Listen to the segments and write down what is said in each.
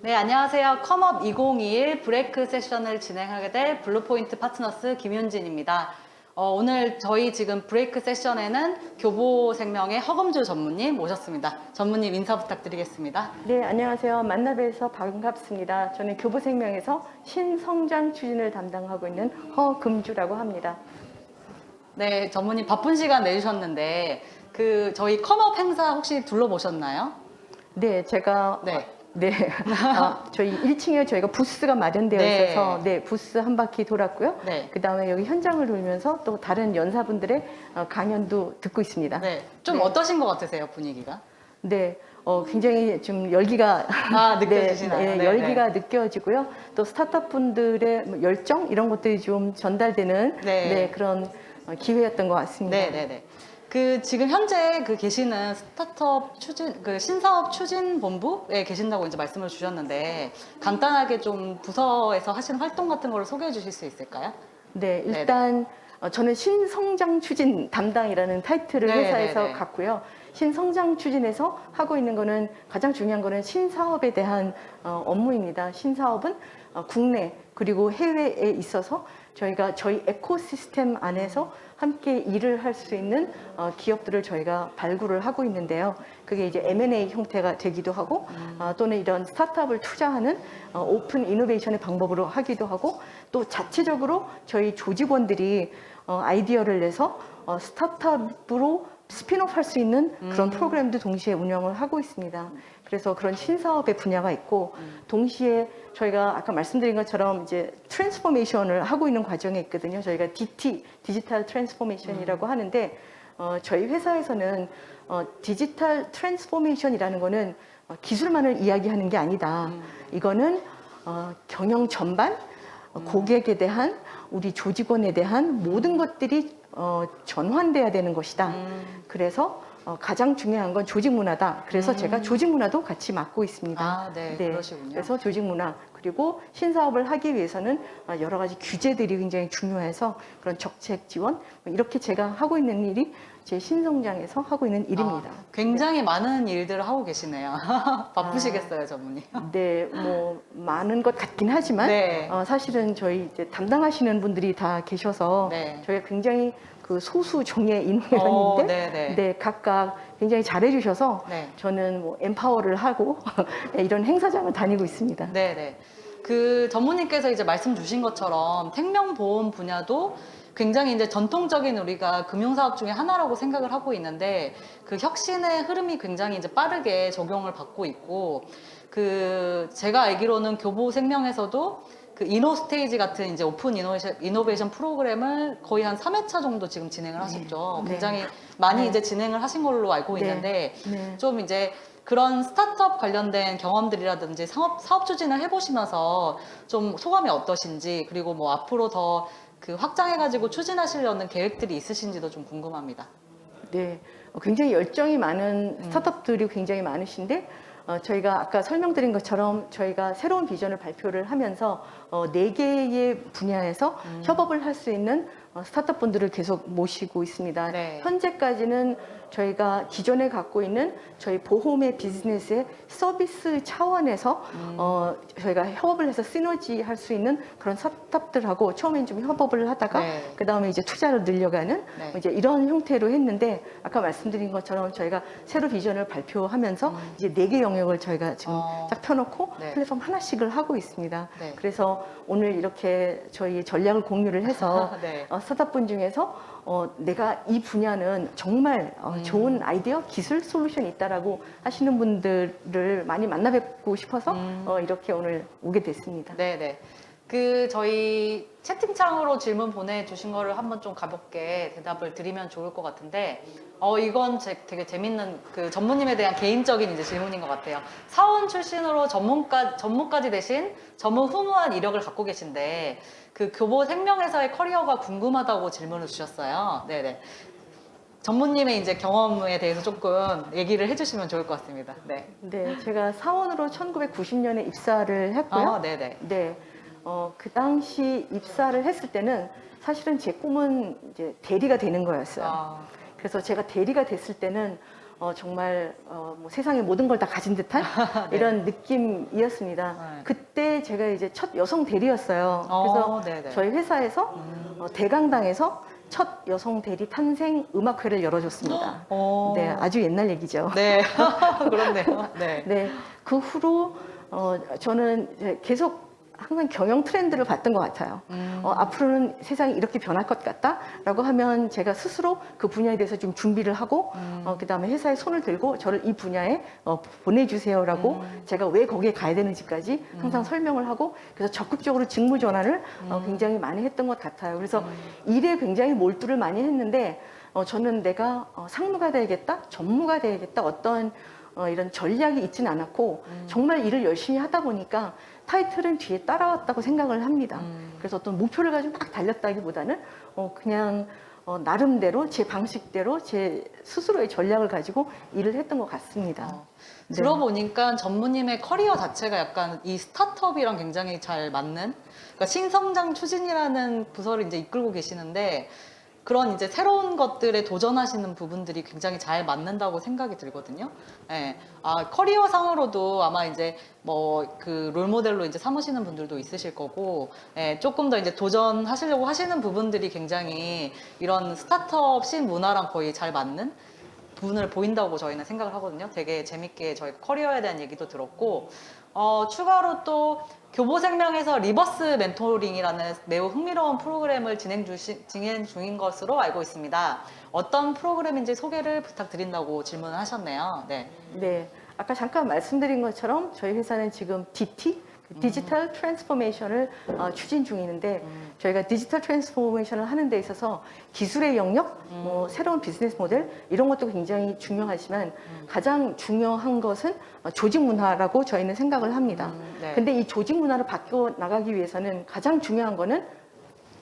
네, 안녕하세요. 컴업 2021 브레이크 세션을 진행하게 될 블루포인트 파트너스 김윤진입니다. 어, 오늘 저희 지금 브레이크 세션에는 교보생명의 허금주 전무님 모셨습니다. 전무님 인사 부탁드리겠습니다. 네, 안녕하세요. 만나뵈서 반갑습니다. 저는 교보생명에서 신성장 추진을 담당하고 있는 허금주라고 합니다. 네, 전무님 바쁜 시간 내주셨는데 그 저희 컴업 행사 혹시 둘러보셨나요? 네, 제가 네. 네, 아, 저희 1층에 저희가 부스가 마련되어 네. 있어서 네 부스 한 바퀴 돌았고요. 네. 그 다음에 여기 현장을 돌면서 또 다른 연사분들의 어, 강연도 듣고 있습니다. 네. 좀 네. 어떠신 것 같으세요, 분위기가? 네, 어, 굉장히 좀 열기가 아, 느껴지시나요? 네, 네, 열기가 느껴지고요. 또 스타트업 분들의 뭐 열정 이런 것들이 좀 전달되는 네. 네. 그런 어, 기회였던 것 같습니다. 네, 네, 네. 그 지금 현재 그 계시는 스타트업 추진 그 신사업 추진 본부에 계신다고 이제 말씀을 주셨는데 간단하게 좀 부서에서 하시는 활동 같은 거를 소개해 주실 수 있을까요? 네, 일단 어, 저는 신성장 추진 담당이라는 타이틀을 네, 회사에서 네, 네. 갖고요. 신성장 추진에서 하고 있는 거는 가장 중요한 거는 신사업에 대한 어, 업무입니다. 신사업은 어, 국내 그리고 해외에 있어서 저희가 저희 에코시스템 안에서 함께 일을 할 수 있는 어, 기업들을 저희가 발굴을 하고 있는데요. 그게 이제 M&A 형태가 되기도 하고 어, 또는 이런 스타트업을 투자하는 어, 오픈 이노베이션의 방법으로 하기도 하고 또 자체적으로 저희 조직원들이 어, 아이디어를 내서 어, 스타트업으로 스피노프 할 수 있는 그런 프로그램도 동시에 운영을 하고 있습니다. 그래서 그런 신사업의 분야가 있고 동시에 저희가 아까 말씀드린 것처럼 이제 트랜스포메이션을 하고 있는 과정에 있거든요. 저희가 DT 디지털 트랜스포메이션이라고 하는데 어, 저희 회사에서는 어, 디지털 트랜스포메이션이라는 거는 어, 기술만을 이야기하는 게 아니다. 이거는 어, 경영 전반, 어, 고객에 대한 우리 조직원에 대한 모든 것들이 어, 전환돼야 되는 것이다. 그래서 어, 가장 중요한 건 조직 문화다. 그래서 제가 조직 문화도 같이 맡고 있습니다. 아, 네, 그러시군요. 그래서 조직 문화 그리고 신사업을 하기 위해서는 어, 여러 가지 규제들이 굉장히 중요해서 그런 정책 지원 뭐 이렇게 제가 하고 있는 일이 제 신성장에서 하고 있는 일입니다. 아, 굉장히 많은 일들을 하고 계시네요. 바쁘시겠어요, 전무님. 네, 뭐 많은 것 같긴 하지만 네. 어, 사실은 저희 이제 담당하시는 분들이 다 계셔서 네. 저희가 굉장히 그 소수 종의 어, 인원인데 네, 네. 네, 각각 굉장히 잘해주셔서 네. 저는 뭐 엠파워를 하고 이런 행사장을 다니고 있습니다. 네, 네. 그 전무님께서 이제 말씀 주신 것처럼 생명보험 분야도 굉장히 이제 전통적인 우리가 금융사업 중에 하나라고 생각을 하고 있는데 그 혁신의 흐름이 굉장히 이제 빠르게 적용을 받고 있고 그 제가 알기로는 교보생명에서도 그 이노 스테이지 같은 이제 오픈 이노베이션, 이노베이션 프로그램을 거의 한 3회차 정도 지금 진행을 하셨죠. 네. 굉장히 많이 네. 이제 진행을 하신 걸로 알고 네. 있는데 네. 좀 이제 그런 스타트업 관련된 경험들이라든지 사업, 사업 추진을 해보시면서 좀 소감이 어떠신지 그리고 뭐 앞으로 더 그 확장해가지고 추진하시려는 계획들이 있으신지도 좀 궁금합니다. 네, 어, 굉장히 열정이 음. 많은 스타트업들이 굉장히 많으신데 어, 저희가 아까 설명드린 것처럼 저희가 새로운 비전을 발표를 하면서 어, 네 개의 분야에서 음. 협업을 할 수 있는 어, 스타트업 분들을 계속 모시고 있습니다. 네. 현재까지는 저희가 기존에 갖고 있는 저희 보험의 비즈니스의 서비스 차원에서 음. 어, 저희가 협업을 해서 시너지 할 수 있는 그런 스타트업들하고 처음엔 좀 협업을 하다가 네. 그 다음에 이제 투자를 늘려가는 네. 이제 이런 형태로 했는데 아까 말씀드린 것처럼 저희가 새로 비전을 발표하면서 이제 네 개 영역을 저희가 지금 음. 어. 딱 펴놓고 네. 플랫폼 하나씩을 하고 있습니다. 네. 그래서 오늘 이렇게 저희 전략을 공유를 해서 네. 어, 스타트업분 중에서 어, 내가 이 분야는 정말 어, 음. 좋은 아이디어, 기술, 솔루션이 있다라고 하시는 분들을 많이 만나 뵙고 싶어서 음. 어, 이렇게 오늘 오게 됐습니다. 네네. 그 저희 채팅창으로 질문 보내주신 거를 한번 좀 가볍게 대답을 드리면 좋을 것 같은데 어 이건 제- 되게 재밌는 그 전무님에 대한 개인적인 이제 질문인 것 같아요. 사원 출신으로 전문가 전문까지 대신 전무후무한 이력을 갖고 계신데 그 교보 생명회사의 커리어가 궁금하다고 질문을 주셨어요. 네네. 전무님의 이제 경험에 대해서 조금 얘기를 해주시면 좋을 것 같습니다. 네. 네, 제가 사원으로 1990년에 입사를 했고요. 아, 네네. 네. 어, 그 당시 입사를 했을 때는 사실은 제 꿈은 이제 대리가 되는 거였어요. 아, 그래서 제가 대리가 됐을 때는 어, 정말 어, 뭐 세상의 모든 걸 다 가진 듯한 네. 이런 느낌이었습니다. 네. 그때 제가 이제 첫 여성 대리였어요. 그래서 어, 네네. 저희 회사에서 음. 어, 대강당에서 첫 여성 대리 탄생 음악회를 열어줬습니다. 어. 네, 아주 옛날 얘기죠. 네. 그렇네요. 네. 네, 그 후로 어, 저는 계속 항상 경영 트렌드를 봤던 것 같아요. 음. 어, 앞으로는 세상이 이렇게 변할 것 같다라고 하면 제가 스스로 그 분야에 대해서 좀 준비를 하고 음. 어, 그다음에 회사에 손을 들고 저를 이 분야에 어, 보내주세요라고 음. 제가 왜 거기에 가야 되는지까지 항상 설명을 하고 그래서 적극적으로 직무 전환을 음. 어, 굉장히 많이 했던 것 같아요. 그래서 일에 굉장히 몰두를 많이 했는데 어, 저는 내가 어, 상무가 돼야겠다, 전무가 돼야겠다 어떤 어, 이런 전략이 있지는 않았고 음. 정말 일을 열심히 하다 보니까 타이틀은 뒤에 따라왔다고 생각을 합니다. 음. 그래서 어떤 목표를 가지고 막 달렸다기보다는 어, 그냥 어, 나름대로 제 방식대로 제 스스로의 전략을 가지고 일을 했던 것 같습니다. 어, 네. 들어보니까 전무님의 커리어 자체가 약간 이 스타트업이랑 굉장히 잘 맞는 그러니까 신성장 추진이라는 부서를 이제 이끌고 계시는데 그런 이제 새로운 것들에 도전하시는 부분들이 굉장히 잘 맞는다고 생각이 들거든요. 예. 아, 커리어 상으로도 아마 이제 뭐 그 롤모델로 이제 삼으시는 분들도 있으실 거고, 예, 조금 더 이제 도전하시려고 하시는 부분들이 굉장히 이런 스타트업 신 문화랑 거의 잘 맞는 부분을 보인다고 저희는 생각을 하거든요. 되게 재밌게 저희 커리어에 대한 얘기도 들었고, 어, 추가로 또 교보생명에서 리버스 멘토링이라는 매우 흥미로운 프로그램을 진행, 주시, 진행 중인 것으로 알고 있습니다. 어떤 프로그램인지 소개를 부탁드린다고 질문을 하셨네요. 네. 네, 아까 잠깐 말씀드린 것처럼 저희 회사는 지금 DT 그 디지털 트랜스포메이션을 어, 추진 중이는데 음. 저희가 디지털 트랜스포메이션을 하는 데 있어서 기술의 영역, 음. 뭐 새로운 비즈니스 모델 이런 것도 굉장히 중요하지만 음. 가장 중요한 것은 어, 조직 문화라고 저희는 생각을 합니다. 음, 네. 근데 이 조직 문화를 바뀌어 나가기 위해서는 가장 중요한 거는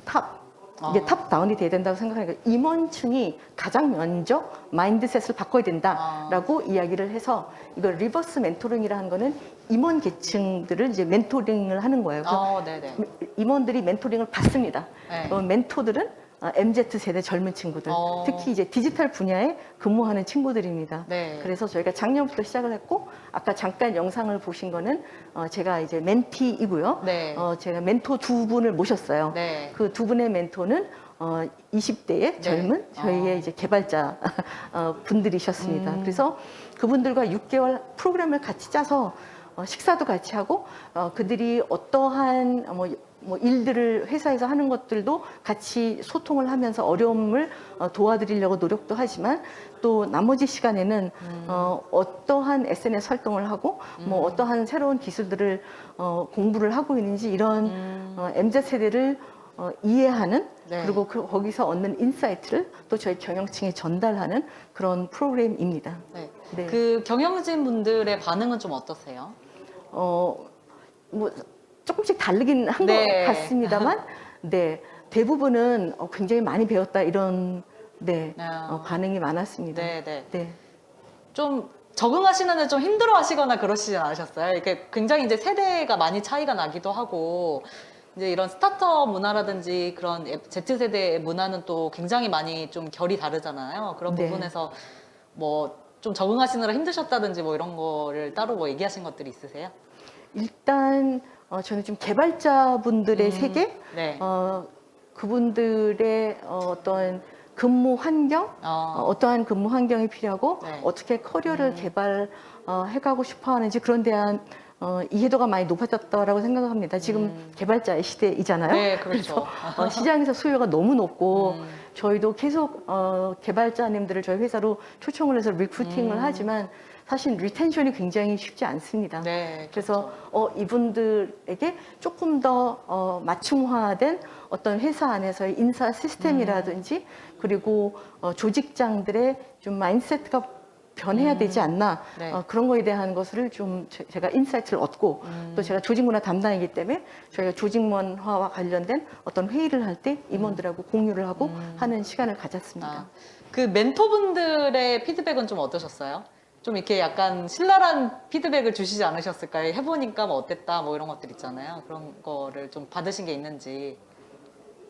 탑 이게 아. 탑 다운이 돼야 된다고 생각하니까 임원층이 가장 먼저 마인드셋을 바꿔야 된다라고 이야기를 해서 이걸 리버스 멘토링이라는 거는 임원 계층들을 이제 멘토링을 하는 거예요. 그래서 어, 네네. 임원들이 멘토링을 받습니다. 네. 어, 멘토들은 어, MZ 세대 젊은 친구들, 어. 특히 이제 디지털 분야에 근무하는 친구들입니다. 네. 그래서 저희가 작년부터 시작을 했고 아까 잠깐 영상을 보신 거는 어, 제가 이제 멘티이고요. 네. 어, 제가 멘토 두 분을 모셨어요. 네. 그 두 분의 멘토는 어, 20대의 젊은 저희의 아. 이제 개발자 어, 분들이셨습니다. 음. 그래서 그분들과 6개월 프로그램을 같이 짜서 어, 식사도 같이 하고 어, 그들이 어떠한 어, 뭐, 뭐 일들을 회사에서 하는 것들도 같이 소통을 하면서 어려움을 어, 도와드리려고 노력도 하지만 또 나머지 시간에는 음. 어, 어떠한 SNS 활동을 하고 뭐 어떠한 새로운 기술들을 어, 공부를 하고 있는지 이런 음. 어, MZ 세대를 어, 이해하는 네. 그리고 그, 거기서 얻는 인사이트를 또 저희 경영층에 전달하는 그런 프로그램입니다. 네. 네. 그 경영진 분들의 반응은 좀 어떠세요? 어, 뭐 조금씩 다르긴 한 것 네. 같습니다만, 네 대부분은 어, 굉장히 많이 배웠다 이런 네 아. 어, 반응이 많았습니다. 네, 네. 네. 좀 적응하시는데 좀 힘들어 하시거나 그러시지 않으셨어요? 이렇게 굉장히 이제 세대가 많이 차이가 나기도 하고, 이제 이런 스타트업 문화라든지 그런 Z세대의 문화는 또 굉장히 많이 좀 결이 다르잖아요. 그런 네. 부분에서 뭐 좀 적응하시느라 힘드셨다든지 뭐 이런 거를 따로 뭐 얘기하신 것들이 있으세요? 일단 어, 저는 좀 개발자분들의 음, 세계, 네. 어, 그분들의 어, 어떤 근무 환경, 어, 어, 어 떠한 근무 환경이 필요하고 네. 어떻게 커리어를 음. 개발 어, 해가고 싶어 하는지 그런 대한 어, 이해도가 많이 높아졌다라고 생각합니다. 지금 음. 개발자의 시대이잖아요. 네, 그렇죠. 어, 시장에서 수요가 너무 높고 음. 저희도 계속 어, 개발자님들을 저희 회사로 초청을 해서 리크루팅을 음. 하지만 사실 리텐션이 굉장히 쉽지 않습니다. 네. 그래서 어, 이분들에게 조금 더 어, 맞춤화된 어떤 회사 안에서의 인사 시스템이라든지 그리고 어, 조직장들의 좀 마인드세트가 변해야 음. 되지 않나 네. 어, 그런 거에 대한 것을 좀 제- 제가 인사이트를 얻고 음. 또 제가 조직문화 담당이기 때문에 저희가 조직문화와 관련된 어떤 회의를 할 때 임원들하고 공유를 하고 음. 하는 시간을 가졌습니다. 아, 그 멘토분들의 피드백은 좀 어떠셨어요? 좀 이렇게 약간 신랄한 피드백을 주시지 않으셨을까요? 해보니까 뭐 어땠다 뭐 이런 것들 있잖아요. 그런 거를 좀 받으신 게 있는지.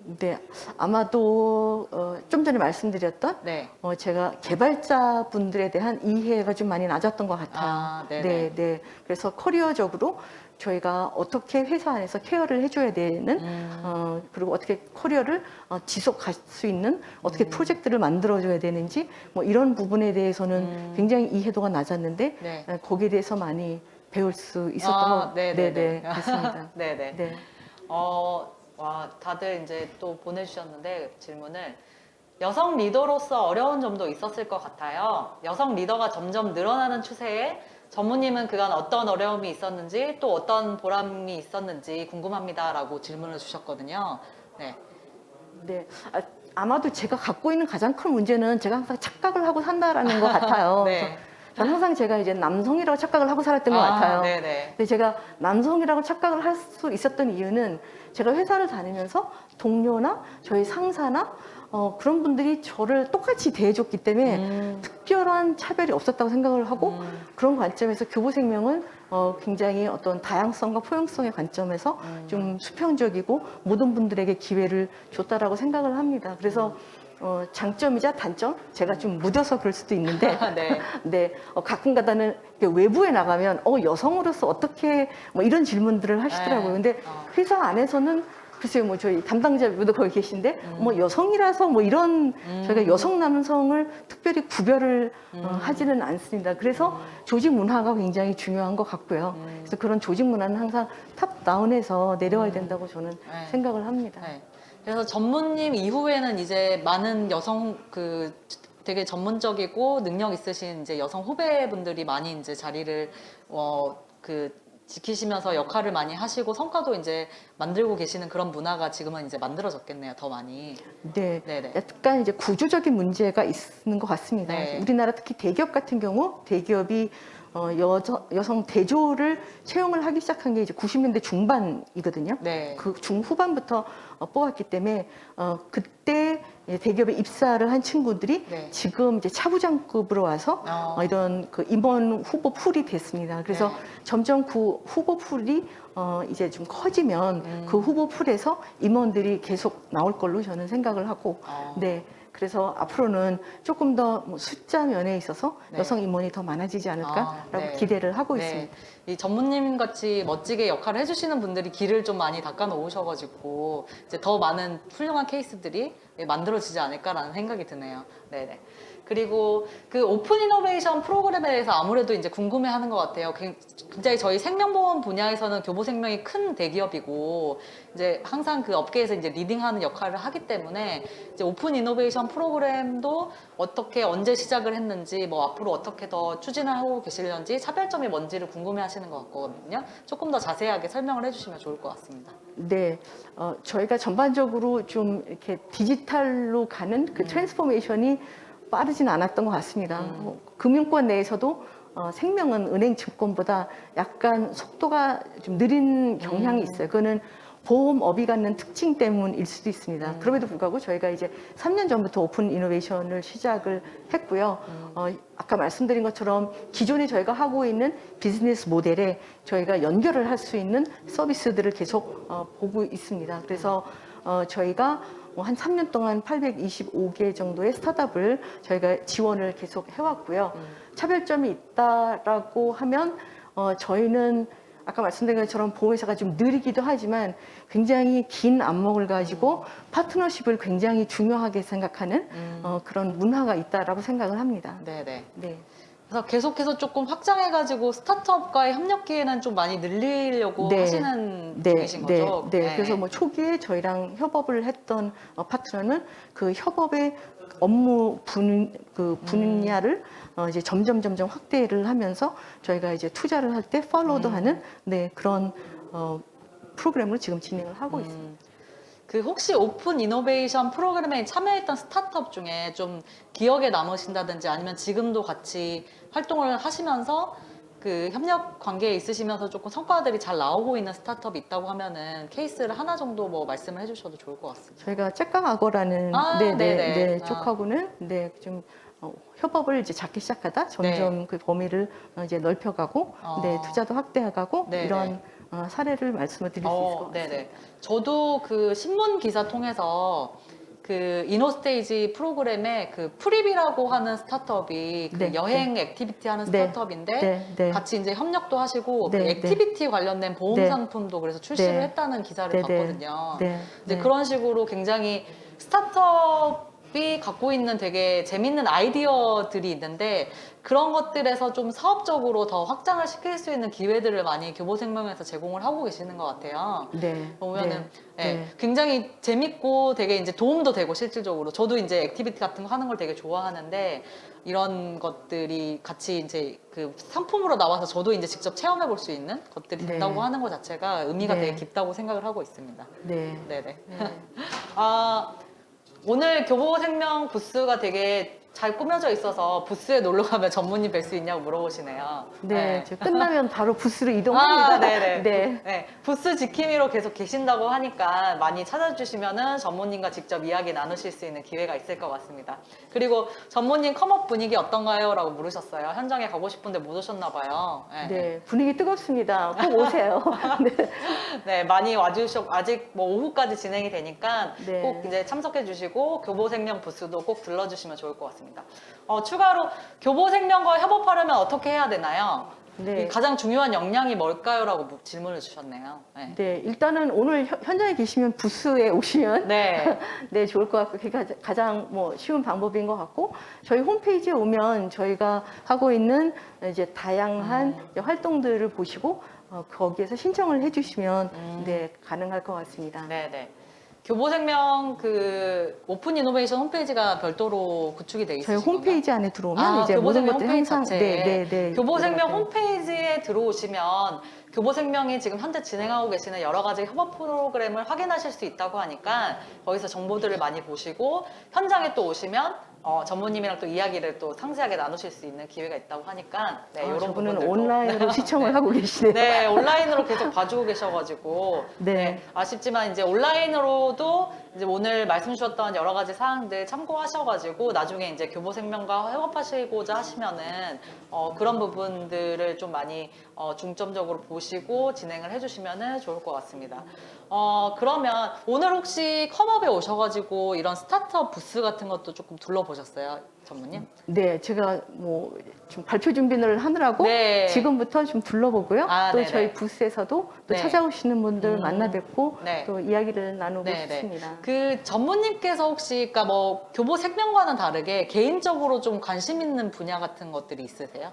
네, 아마도 어, 좀 전에 말씀드렸던 네. 어, 제가 개발자 분들에 대한 이해가 좀 많이 낮았던 것 같아요. 아, 네네. 네, 네. 그래서 커리어적으로 저희가 어떻게 회사 안에서 케어를 해줘야 되는, 음. 어, 그리고 어떻게 커리어를 어, 지속할 수 있는 어떻게 음. 프로젝트를 만들어줘야 되는지 뭐 이런 부분에 대해서는 음. 굉장히 이해도가 낮았는데 네. 어, 거기에 대해서 많이 배울 수 있었던 아, 것 네네네. 네, 네, 그렇습니다. 네네. 네. 어, 와, 다들 이제 또 보내주셨는데 질문을 여성 리더로서 어려운 점도 있었을 것 같아요. 여성 리더가 점점 늘어나는 추세에 전무님은 그간 어떤 어려움이 있었는지 또 어떤 보람이 있었는지 궁금합니다라고 질문을 주셨거든요. 네. 네. 아, 아마도 제가 갖고 있는 가장 큰 문제는 제가 항상 착각을 하고 산다라는 것 같아요. 네. 저는 항상 제가 이제 남성이라고 착각을 하고 살았던 것 아, 같아요. 네네. 근데 제가 남성이라고 착각을 할 수 있었던 이유는 제가 회사를 다니면서 동료나 저희 상사나 어, 그런 분들이 저를 똑같이 대해줬기 때문에 음, 특별한 차별이 없었다고 생각을 하고 음, 그런 관점에서 교보생명은 어, 굉장히 어떤 다양성과 포용성의 관점에서 음. 좀 수평적이고 모든 분들에게 기회를 줬다라고 생각을 합니다. 그래서 어, 장점이자 단점 제가 좀 묻어서 그럴 수도 있는데 네. 네, 어, 가끔가다는 이렇게 외부에 나가면 어 여성으로서 어떻게 뭐 이런 질문들을 하시더라고요. 네. 근데 어. 회사 안에서는 글쎄요, 뭐 저희 담당자분도 거기 계신데 음. 뭐 여성이라서 뭐 이런 음. 저희가 여성 남성을 특별히 구별을 어, 음. 하지는 않습니다. 그래서 조직 문화가 굉장히 중요한 것 같고요. 음. 그래서 그런 조직 문화는 항상 탑 다운에서 내려와야 된다고 저는 네. 생각을 합니다. 네. 그래서 전무님 이후에는 이제 많은 여성 그 되게 전문적이고 능력 있으신 이제 여성 후배분들이 많이 이제 자리를 어그 지키시면서 역할을 많이 하시고 성과도 이제 만들고 계시는 그런 문화가 지금은 이제 만들어졌겠네요. 더 많이. 네. 네네. 약간 이제 구조적인 문제가 있는 것 같습니다. 네. 우리나라 특히 대기업 같은 경우 대기업이 어, 여저, 여성 대조를 채용을 하기 시작한 게 이제 90년대 중반이거든요. 네. 그 중후반부터 어, 뽑았기 때문에 어, 그때 대기업에 입사를 한 친구들이 네. 지금 이제 차부장급으로 와서 어. 어, 이런 그 임원 후보 풀이 됐습니다. 그래서 네. 점점 그 후보 풀이 어, 이제 좀 커지면 음. 그 후보 풀에서 임원들이 계속 나올 걸로 저는 생각을 하고 어. 네. 그래서 앞으로는 조금 더뭐 숫자 면에 있어서 네. 여성 임원이 더 많아지지 않을까라고 아, 네. 기대를 하고 네. 있습니다. 이 전무님 같이 멋지게 역할을 해주시는 분들이 길을 좀 많이 닦아 놓으셔가지고 이제 더 많은 훌륭한 케이스들이 만들어지지 않을까라는 생각이 드네요. 네네. 그리고 그 오픈 이노베이션 프로그램에 대해서 아무래도 이제 궁금해하는 것 같아요. 굉장히 저희 생명보험 분야에서는 교보생명이 큰 대기업이고 이제 항상 그 업계에서 이제 리딩하는 역할을 하기 때문에 이제 오픈 이노베이션 프로그램도 어떻게 언제 시작을 했는지 뭐 앞으로 어떻게 더 추진을 하고 계시려는지 차별점이 뭔지를 궁금해하시는 것 같거든요. 조금 더 자세하게 설명을 해주시면 좋을 것 같습니다. 네, 어, 저희가 전반적으로 좀 이렇게 디지털로 가는 그 트랜스포메이션이 빠르진 않았던 것 같습니다. 음. 어, 금융권 내에서도 어, 생명은 은행 증권보다 약간 속도가 좀 느린 경향이 음. 있어요. 그거는 보험업이 갖는 특징 때문일 수도 있습니다. 음. 그럼에도 불구하고 저희가 이제 3년 전부터 오픈 이노베이션을 시작을 했고요. 음. 어, 아까 말씀드린 것처럼 기존에 저희가 하고 있는 비즈니스 모델에 저희가 연결을 할 수 있는 서비스들을 계속 어, 보고 있습니다. 그래서 어, 저희가 뭐 한 3년 동안 825개 정도의 스타트업을 저희가 지원을 계속 해왔고요. 음. 차별점이 있다라고 하면 어, 저희는 아까 말씀드린 것처럼 보험회사가 좀 느리기도 하지만 굉장히 긴 안목을 가지고 파트너십을 굉장히 중요하게 생각하는 음. 어, 그런 문화가 있다라고 생각을 합니다. 네네. 네. 그래서 계속해서 조금 확장해가지고 스타트업과의 협력 기회는 좀 많이 늘리려고 네. 하시는 네, 중이신 네, 거죠? 네. 그래서 뭐 초기에 저희랑 협업을 했던 어, 파트너는 그 협업의 업무 분, 그 분야를 어, 이제 점점 점점 확대를 하면서 저희가 이제 투자를 할 때 팔로우도 음. 하는 네 그런 어, 프로그램을 지금 진행을 하고 음, 있습니다. 그 혹시 오픈 이노베이션 프로그램에 참여했던 스타트업 중에 좀 기억에 남으신다든지 아니면 지금도 같이 활동을 하시면서 그 협력 관계에 있으시면서 조금 성과들이 잘 나오고 있는 스타트업이 있다고 하면은 케이스를 하나 정도 뭐 말씀을 해주셔도 좋을 것 같습니다. 저희가 째까악어라는 아, 네, 네, 네네. 네, 아. 쪽하고는 네, 좀 어, 협업을 이제 작게 시작하다 점점 그 범위를 어, 이제 넓혀가고 네. 어. 네, 투자도 확대해가고 네네. 이런 어, 사례를 말씀을 드릴 수 있을 것 같습니다. 네네. 저도 그 신문 기사 통해서 그 이노스테이지 프로그램에 그 프립이라고 하는 스타트업이 그 네, 여행 액티비티 하는 네. 스타트업인데 네, 네. 같이 이제 협력도 하시고 그 네, 네. 액티비티 관련된 보험 네. 상품도 그래서 출시를 네. 했다는 기사를 네, 네. 봤거든요. 네, 이제 네. 그런 식으로 굉장히 스타트업 이 갖고 있는 되게 재밌는 아이디어들이 있는데 그런 것들에서 좀 사업적으로 더 확장을 시킬 수 있는 기회들을 많이 교보생명에서 제공을 하고 계시는 것 같아요. 네. 보면은 네. 예, 네. 굉장히 재밌고 되게 이제 도움도 되고 실질적으로 저도 이제 액티비티 같은 거 하는 걸 되게 좋아하는데 이런 것들이 같이 이제 그 상품으로 나와서 저도 이제 직접 체험해 볼 수 있는 것들이 네. 된다고 하는 것 자체가 의미가 네. 되게 깊다고 생각을 하고 있습니다. 네. 네네. 네. 아, 오늘 교보생명 부스가 되게 잘 꾸며져 있어서 부스에 놀러 가면 전문의 뵐수 있냐고 물어보시네요. 네, 저 끝나면 바로 부스로 이동합니다. 아, 네네. 네. 네, 부스 지킴이로 계속 계신다고 하니까 많이 찾아주시면은 전무님과 직접 이야기 나누실 수 있는 기회가 있을 것 같습니다. 그리고 전무님 컴업 분위기 어떤가요? 라고 물으셨어요. 현장에 가고 싶은데 못 오셨나 봐요. 네. 네, 분위기 뜨겁습니다. 꼭 오세요. 네. 네, 많이 와주셔 아직 뭐 오후까지 진행이 되니까 네. 꼭 이제 참석해 주시고 교보생명 부스도 꼭 들러주시면 좋을 것 같습니다. 어, 추가로 교보생명과 협업하려면 어떻게 해야 되나요? 네. 이 가장 중요한 역량이 뭘까요?라고 무- 질문을 주셨네요. 네. 네, 일단은 오늘 현- 현장에 계시면 부스에 오시면 네. 네, 좋을 것 같고 그게 가장- 가장 뭐 쉬운 방법인 것 같고 저희 홈페이지에 오면 저희가 하고 있는 이제 다양한 음. 이제 활동들을 보시고 어, 거기에서 신청을 해주시면 음. 네 가능할 것 같습니다. 네, 네. 교보생명 그 오픈 이노베이션 홈페이지가 별도로 구축이 저희 있으신 홈페이지 안에 들어오면 아, 이제 모든 교보생명 것들이 홈페이지 항상 자체에 네, 네, 네. 교보생명. 홈페이지에 들어오시면 교보생명이 지금 현재 진행하고 계시는 여러 가지 협업 프로그램을 확인하실 수 있다고 하니까 거기서 정보들을 많이 보시고 현장에 또 오시면 어, 전무님이랑 또 이야기를 또 상세하게 나누실 수 있는 기회가 있다고 하니까 네, 아, 이런 저분은 부분들도 온라인으로 시청을 하고 계시네요. 네, 온라인으로 계속 봐주고 계셔가지고 네. 네, 아쉽지만 이제 온라인으로도 이제 오늘 말씀 주셨던 여러 가지 사항들 참고하셔가지고 나중에 이제 교보생명과 협업하시고자 하시면은 어, 그런 부분들을 좀 많이 어, 중점적으로 보시고 진행을 해주시면은 좋을 것 같습니다. 어, 그러면 오늘 혹시 컴업에 오셔가지고 이런 스타트업 부스 같은 것도 조금 둘러보셨어요, 전무님? 네, 제가 뭐 좀 발표 준비를 하느라고 네. 지금부터 좀 둘러보고요. 아, 또 네네. 저희 부스에서도 또 네. 찾아오시는 분들 음. 만나 뵙고 네. 또 이야기를 나누고 네, 네. 싶습니다. 그 전무님께서 혹시 그러니까 뭐 교보 생명과는 다르게 개인적으로 좀 관심 있는 분야 같은 것들이 있으세요?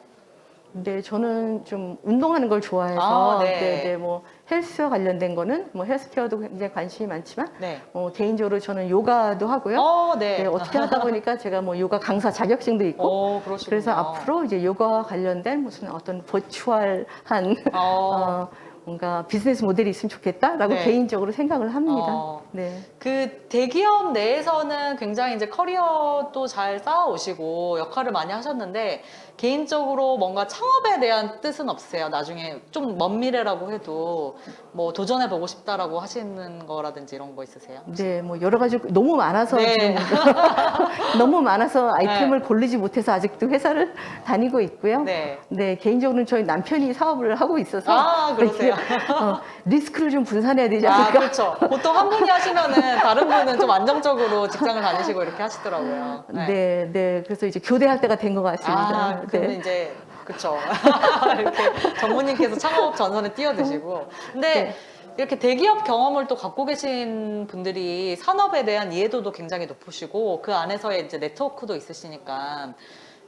네, 저는 좀 운동하는 걸 좋아해서 아, 네. 네, 네, 뭐 헬스와 관련된 거는 뭐 헬스케어도 굉장히 관심이 많지만 네. 어, 개인적으로 저는 요가도 하고요. 어, 네. 네, 어떻게 하다 보니까 제가 뭐 요가 강사 자격증도 있고 어, 그러시군요. 그래서 앞으로 이제 요가와 관련된 무슨 어떤 버추얼한 어, 어, 뭔가 비즈니스 모델이 있으면 좋겠다라고 네. 개인적으로 생각을 합니다. 어. 네. 그 대기업 내에서는 굉장히 이제 커리어도 잘 쌓아오시고 역할을 많이 하셨는데 개인적으로 뭔가 창업에 대한 뜻은 없으세요? 나중에 좀 먼 미래라고 해도 뭐 도전해 보고 싶다라고 하시는 거라든지 이런 거 있으세요? 네, 뭐 여러 가지 너무 많아서 네. 지금 너무 많아서 아이템을 고르지 못해서 아직도 회사를 다니고 있고요. 네. 네, 개인적으로는 저희 남편이 사업을 하고 있어서 아, 그러세요? 어, 리스크를 좀 분산해야 되지 아, 않을까? 그렇죠. 보통 한 분이 하시면은 다른 분은 좀 안정적으로 직장을 다니시고 이렇게 하시더라고요. 네, 네, 그래서 이제 교대할 때가 된 것 같습니다. 아, 그러면 네. 이제 그쵸. 이렇게 전무님께서 창업 전선에 뛰어드시고. 근데 네. 이렇게 대기업 경험을 또 갖고 계신 분들이 산업에 대한 이해도도 굉장히 높으시고 그 안에서의 이제 네트워크도 있으시니까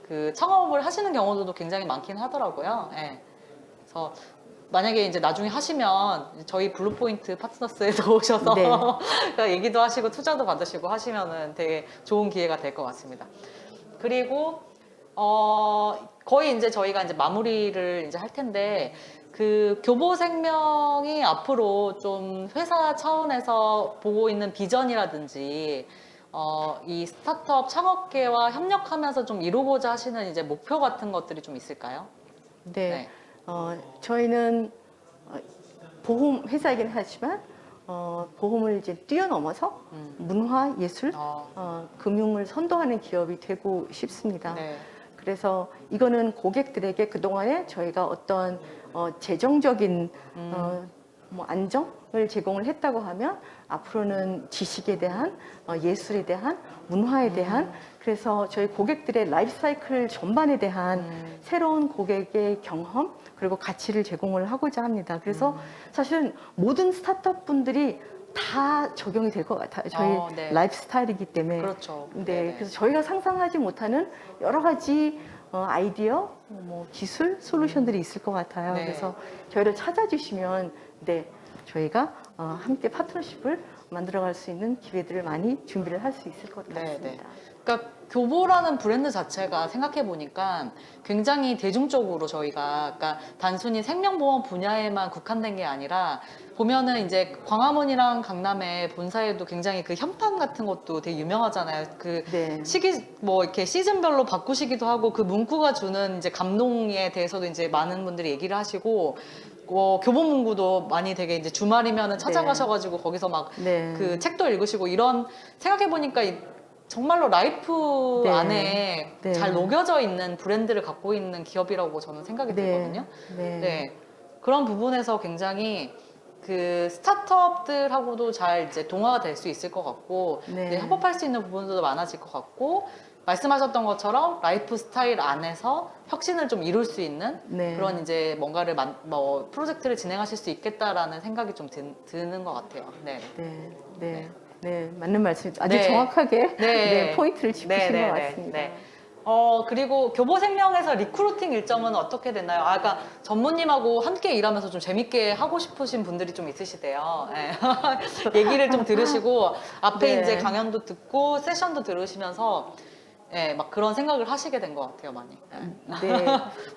그 창업을 하시는 경우도 굉장히 많긴 하더라고요. 예. 그래서 만약에 이제 나중에 하시면 저희 블루포인트 파트너스에 들어오셔서 네. 그러니까 얘기도 하시고 투자도 받으시고 하시면은 되게 좋은 기회가 될 것 같습니다. 그리고 어 거의 이제 저희가 이제 마무리를 이제 할 텐데 그 교보생명이 앞으로 좀 회사 차원에서 보고 있는 비전이라든지 어, 이 스타트업 창업계와 협력하면서 좀 이루고자 하시는 이제 목표 같은 것들이 좀 있을까요? 네. 어, 저희는 어, 보험 회사이긴 하지만 어, 보험을 이제 뛰어넘어서 음. 문화, 예술, 어, 어, 금융을 선도하는 기업이 되고 싶습니다. 네. 그래서 이거는 고객들에게 그동안에 저희가 어떤 어, 재정적인 음. 어, 뭐 안정을 제공을 했다고 하면 앞으로는 지식에 대한 어, 예술에 대한 문화에 대한 그래서 저희 고객들의 라이프 사이클 전반에 대한 음. 새로운 고객의 경험 그리고 가치를 제공을 하고자 합니다. 그래서 음. 사실은 모든 스타트업 분들이 다 적용이 될 것 같아요. 저희 어, 네. 라이프 스타일이기 때문에. 그렇죠. 네, 네네. 그래서 저희가 상상하지 못하는 여러 가지 어, 아이디어, 뭐 기술, 솔루션들이 있을 것 같아요. 네. 그래서 저희를 찾아주시면 네 저희가 어, 함께 파트너십을 만들어갈 수 있는 기회들을 많이 준비를 할 수 있을 것 네, 같습니다. 그러니까 교보라는 브랜드 자체가 생각해 보니까 굉장히 대중적으로 저희가 그러니까 단순히 생명보험 분야에만 국한된 게 아니라 보면은 이제 광화문이랑 강남의 본사에도 굉장히 그 현판 같은 것도 되게 유명하잖아요. 그 네. 시기 뭐 이렇게 시즌별로 바꾸시기도 하고 그 문구가 주는 이제 감동에 대해서도 이제 많은 분들이 얘기를 하시고 어, 교보문구도 많이 되게 이제 주말이면은 찾아가셔가지고 거기서 막 네. 그 책도 읽으시고 이런 생각해 보니까 정말로 라이프 네. 안에 네. 잘 녹여져 있는 브랜드를 갖고 있는 기업이라고 저는 생각이 들거든요. 네. 네. 그런 부분에서 굉장히 그 스타트업들하고도 잘 이제 동화가 될 수 있을 것 같고 네. 이제 협업할 수 있는 부분들도 많아질 것 같고 말씀하셨던 것처럼 라이프 스타일 안에서 혁신을 좀 이룰 수 있는 네. 그런 이제 뭔가를 만, 뭐 프로젝트를 진행하실 수 있겠다라는 생각이 좀 드, 드는 것 같아요. 네. 네, 네, 네, 맞는 말씀. 아주 네. 정확하게 네. 네, 포인트를 짚으신 네, 네, 것 네, 같습니다. 네. 어, 그리고 교보생명에서 리크루팅 일정은 어떻게 됐나요? 아, 그러니까 전무님하고 함께 일하면서 좀 재밌게 하고 싶으신 분들이 좀 있으시대요. 네. 얘기를 좀 들으시고, 앞에 네. 이제 강연도 듣고, 세션도 들으시면서, 예, 막 그런 생각을 하시게 된 것 같아요, 많이. 예. 네,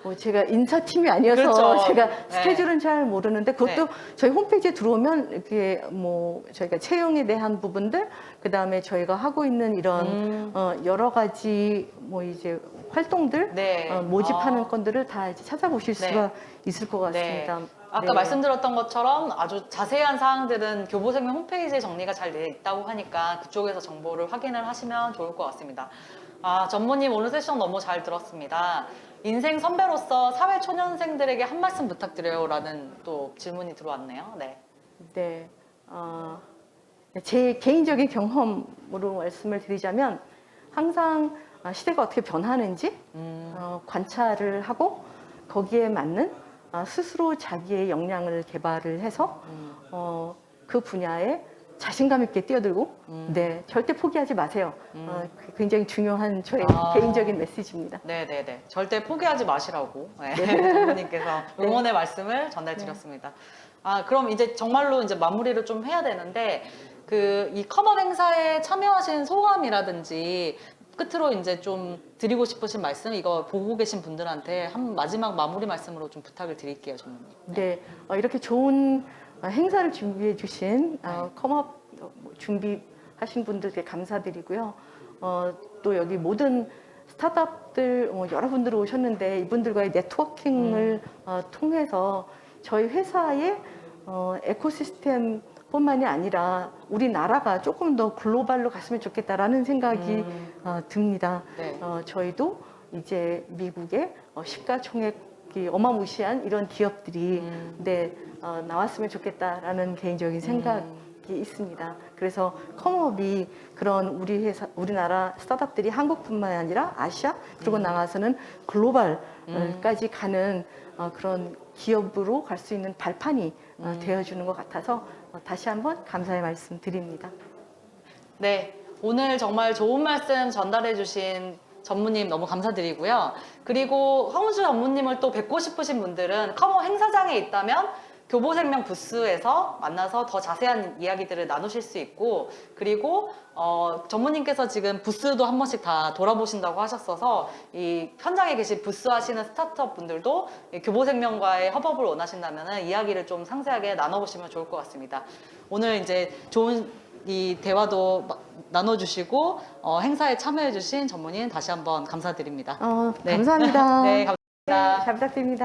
뭐 제가 인사팀이 아니어서 그렇죠. 제가 네. 스케줄은 잘 모르는데 그것도 네. 저희 홈페이지에 들어오면 이렇게 뭐 저희가 채용에 대한 부분들, 그 다음에 저희가 하고 있는 이런 음. 어, 여러 가지 뭐 이제 활동들 네. 어, 모집하는 어. 건들을 다 이제 찾아보실 네. 수가 있을 것 네. 같습니다. 아까 네. 말씀드렸던 것처럼 아주 자세한 사항들은 교보생명 홈페이지에 정리가 잘돼 있다고 하니까 그쪽에서 정보를 확인을 하시면 좋을 것 같습니다. 아, 전무님 오늘 세션 너무 잘 들었습니다. 인생 선배로서 사회 초년생들에게 한 말씀 부탁드려요라는 또 질문이 들어왔네요. 네. 네, 어, 제 개인적인 경험으로 말씀을 드리자면 항상 아, 시대가 어떻게 변하는지 음, 어, 관찰을 하고 거기에 맞는 아, 스스로 자기의 역량을 개발을 해서 음, 어, 그 분야에 자신감 있게 뛰어들고 음. 네 절대 포기하지 마세요. 음. 어, 그 굉장히 중요한 저의 아. 개인적인 메시지입니다. 네네네. 절대 포기하지 마시라고 네. 전무님께서 응원의 말씀을 전달드렸습니다. 아 그럼 이제 정말로 이제 마무리를 좀 해야 되는데 그 이 컴업 행사에 참여하신 소감이라든지 끝으로 이제 좀 드리고 싶으신 말씀 이거 보고 계신 분들한테 한 마지막 마무리 말씀으로 좀 부탁을 드릴게요, 전무님. 네, 어, 이렇게 좋은 어, 행사를 준비해 주신 네. 어, 컴업 어, 뭐 준비하신 분들께 감사드리고요. 어, 또 여기 모든 스타트업들 어, 여러분들 오셨는데 이분들과의 네트워킹을 음. 어, 통해서 저희 회사의 어, 에코시스템 뿐만이 아니라 우리나라가 조금 더 글로벌로 갔으면 좋겠다라는 생각이 음. 어, 듭니다. 네. 어, 저희도 이제 미국의 어, 시가총액이 어마무시한 이런 기업들이 음. 네, 어, 나왔으면 좋겠다라는 개인적인 생각이 있습니다. 그래서 컴업이 그런 우리 회사, 우리나라 스타트업들이 한국뿐만 아니라 아시아 그리고 음. 나가서는 글로벌까지 가는 어, 그런 기업으로 갈 수 있는 발판이 어, 음. 되어주는 것 같아서 어, 다시 한번 감사의 말씀 드립니다. 네, 오늘 정말 좋은 말씀 전달해 주신 전무님 너무 감사드리고요. 그리고 황우주 전무님을 또 뵙고 싶으신 분들은 커머 행사장에 있다면 교보생명 부스에서 만나서 더 자세한 이야기들을 나누실 수 있고 그리고 어, 전무님께서 지금 부스도 한 번씩 다 돌아보신다고 하셨어서 이 현장에 계신 부스 하시는 스타트업 분들도 이 교보생명과의 협업을 원하신다면 이야기를 좀 상세하게 나눠보시면 좋을 것 같습니다. 오늘 이제 좋은 이 대화도 마- 나눠주시고 어, 행사에 참여해주신 전문인 다시 한번 감사드립니다. 어, 네. 감사합니다. 네, 감사합니다. 잘 부탁드립니다.